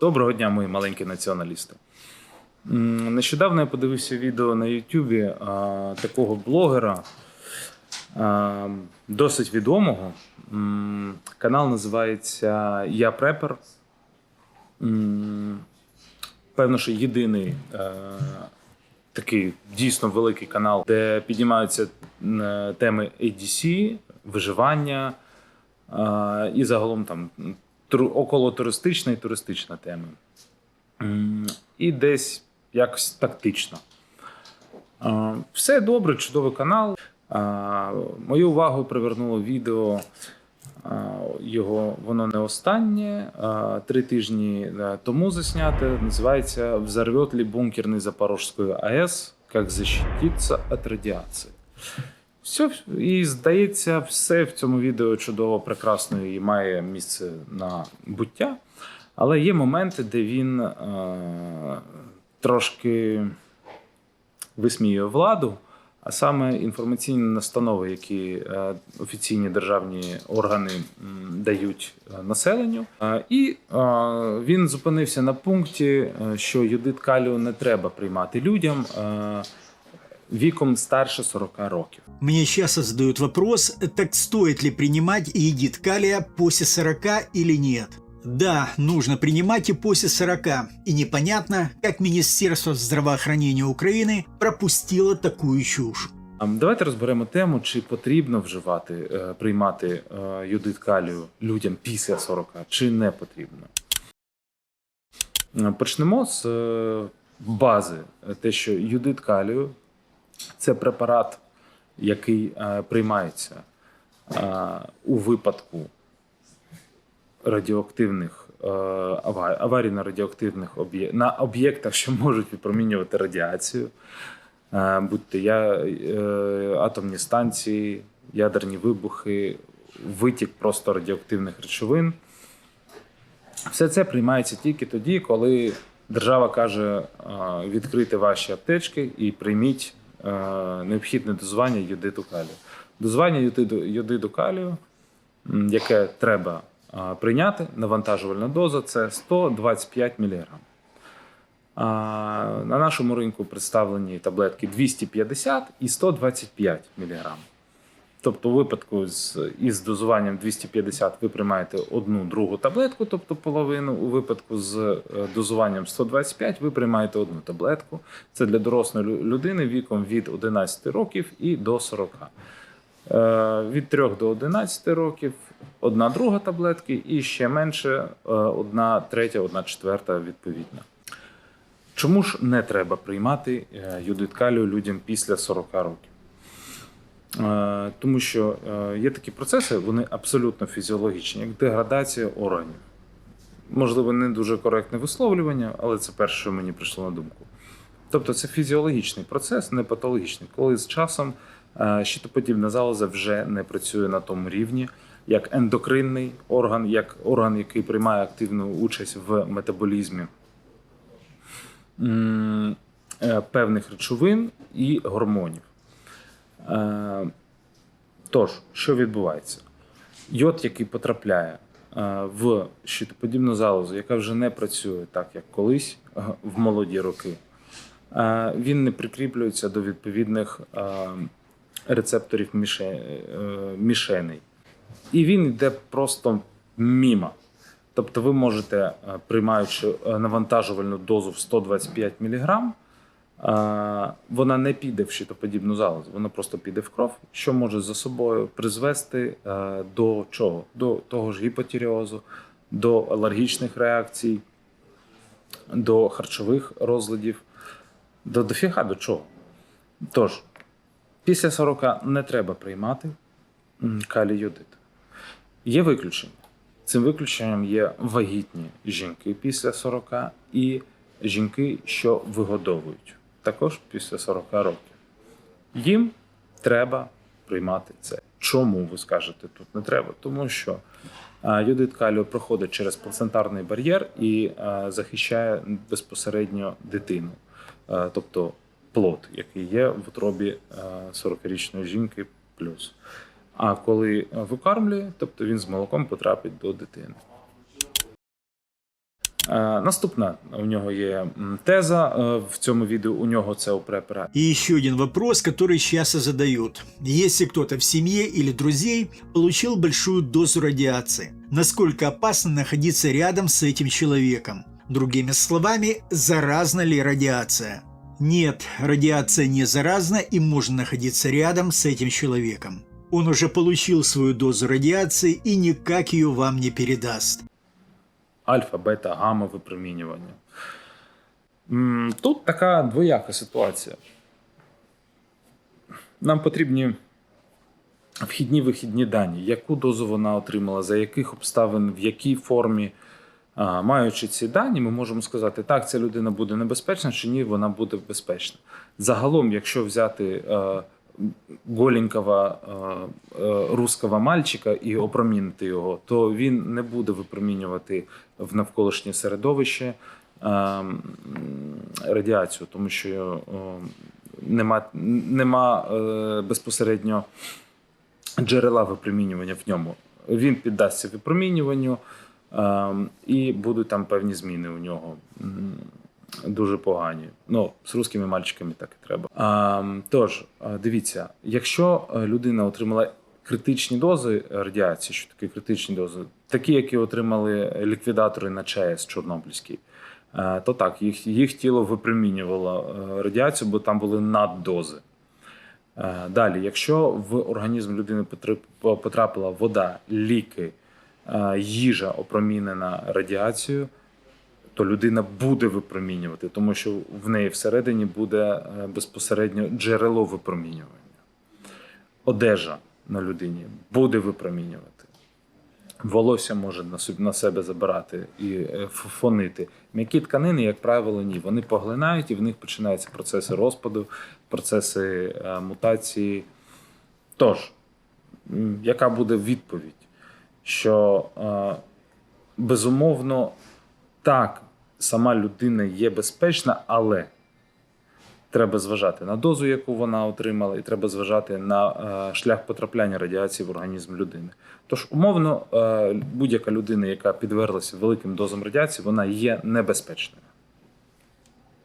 Доброго дня, мої маленькі націоналісти. Нещодавно я подивився відео на Ютубі такого блогера, а, досить відомого. М, Канал називається Я Препер. Певно, що єдиний е, такий дійсно великий канал, де піднімаються е, теми ADC, виживання е, і загалом там туру- около туристична і туристична теми. І десь якось тактично. Все добре, чудовий канал. Мою увагу привернуло відео. Його воно не останнє. Три тижні е, тому засняте. Називається Взорвет ли бункерний Запорожської АЕС, як защититися від радіації. Все, і здається, все в цьому відео чудово, прекрасно і має місце на буття. Але є моменти, де він е, трошки висміює владу, а саме інформаційні настанови, які е, офіційні державні органи м, дають е, населенню. Е, і е, він зупинився на пункті, е, що юдит калію не треба приймати людям е, віком старше 40 років. Мне часто задают вопрос, так стоит ли принимать иодид калия после 40 или нет. Да, нужно принимать и после 40. И непонятно, как Министерство здравоохранения Украины пропустило такую чушь. Давайте розберемо тему, чи потрібно вживати, е, приймати е, йодит калію людям після 40, чи не потрібно. Е, Почнемо з е, бази, Е, те, що йодит калію це препарат, який е, приймається е, у випадку радіоактивних е, ава- аварійно-радіоактивних об'єктів на об'єктах, що можуть випромінювати радіацію. Будь-то я, атомні станції, ядерні вибухи, витік просто радіоактивних речовин. Все це приймається тільки тоді, коли держава каже: відкрити ваші аптечки і прийміть необхідне дозування йодиду калію. Дозування йодиду, калію, яке треба е, прийняти, навантажувальна доза це 125 мг. На нашому ринку представлені таблетки 250 і 125 мг. Тобто, у випадку з, із дозуванням 250 ви приймаєте одну другу таблетку, тобто половину. У випадку з е, дозуванням 125 ви приймаєте одну таблетку. Це для дорослої людини віком від 11 років і до 40. Е, Від 3 до 11 років одна друга таблетки, і ще менше е, одна третя, одна четверта відповідно. Чому ж не треба приймати е, йодит калію людям після 40 років? Е, Тому що е, є такі процеси, вони абсолютно фізіологічні, як деградація органів. Можливо, не дуже коректне висловлювання, але це перше, що мені прийшло на думку. Тобто це фізіологічний процес, не патологічний, коли з часом е, щитоподібна залоза вже не працює на тому рівні, як ендокринний орган, як орган, який приймає активну участь в метаболізмі певних речовин і гормонів. Е, Тож, що відбувається? Йод, який потрапляє е, в щитоподібну залозу, яка вже не працює так, як колись е, в молоді роки, він не прикріплюється до відповідних рецепторів міше- мішеней. І він йде просто мімо. Тобто ви можете, приймаючи навантажувальну дозу в 125 мг, вона не піде в щитоподібну залозу, вона просто піде в кров, що може за собою призвести е, до чого? До того ж гіпотіріозу, до алергічних реакцій, до харчових розладів, до дофіга до чого. Тож, після 40 не треба приймати м, калій-йодит. Є виключення. Цим виключенням є вагітні жінки після 40 і жінки, що вигодовують, також після 40 років. Їм треба приймати це. Чому ви скажете тут не треба? Тому що йодит калію проходить через плацентарний бар'єр і захищає безпосередньо дитину, тобто плод, який є в утробі 40-річної жінки плюс. А коли викармлює, тобто він з молоком потрапить до дитини. Наступна у нього є теза в цьому відео. У нього це у препера. И еще один вопрос, который часто задают. Если кто-то в семье или друзей получил большую дозу радиации, насколько опасно находиться рядом с этим человеком? Другими словами, заразна ли радиация? Нет, радиация не заразна и можно находиться рядом с этим человеком. Он уже получил свою дозу радиации и никак ее вам не передаст. Альфа, бета, гамма випромінювання. Тут така двояка ситуація. Нам потрібні вхідні вихідні дані, яку дозу вона отримала, за яких обставин, в якій формі. Маючи ці дані, ми можемо сказати, так, ця людина буде небезпечна чи ні, вона буде безпечна. Загалом, якщо взяти е, голенького е, е, русского мальчика і опромінити його, то він не буде випромінювати в навколишнє середовище е, радіацію, тому що нема, нема безпосередньо джерела випромінювання в ньому. Він піддасться випромінюванню, е, і будуть там певні зміни у нього. Дуже погані. Ну, з русскими мальчиками так і треба. А, тож, дивіться, якщо е, людина отримала критичні дози радіації, що таке критичні дози, такі, які отримали ліквідатори на ЧАЕС Чорнобильський, е, то так, їх, їх тіло випромінювало е, радіацію, бо там були наддози. Е, Далі, якщо в організм людини потрап- потрапила вода, ліки, е, їжа опромінена радіацією, то людина буде випромінювати, тому що в неї всередині буде е, безпосередньо джерело випромінювання. Одежа на людині буде випромінювати. Волосся може на себе забирати і е, фонити. М'які тканини, як правило, ні. Вони поглинають і в них починаються процеси розпаду, процеси е, мутації. Тож, яка буде відповідь? Що безумовно так, сама людина є безпечна, але треба зважати на дозу, яку вона отримала, і треба зважати на е, шлях потрапляння радіації в організм людини. Тож, умовно, е, будь-яка людина, яка підверглася великим дозам радіації, вона є небезпечною.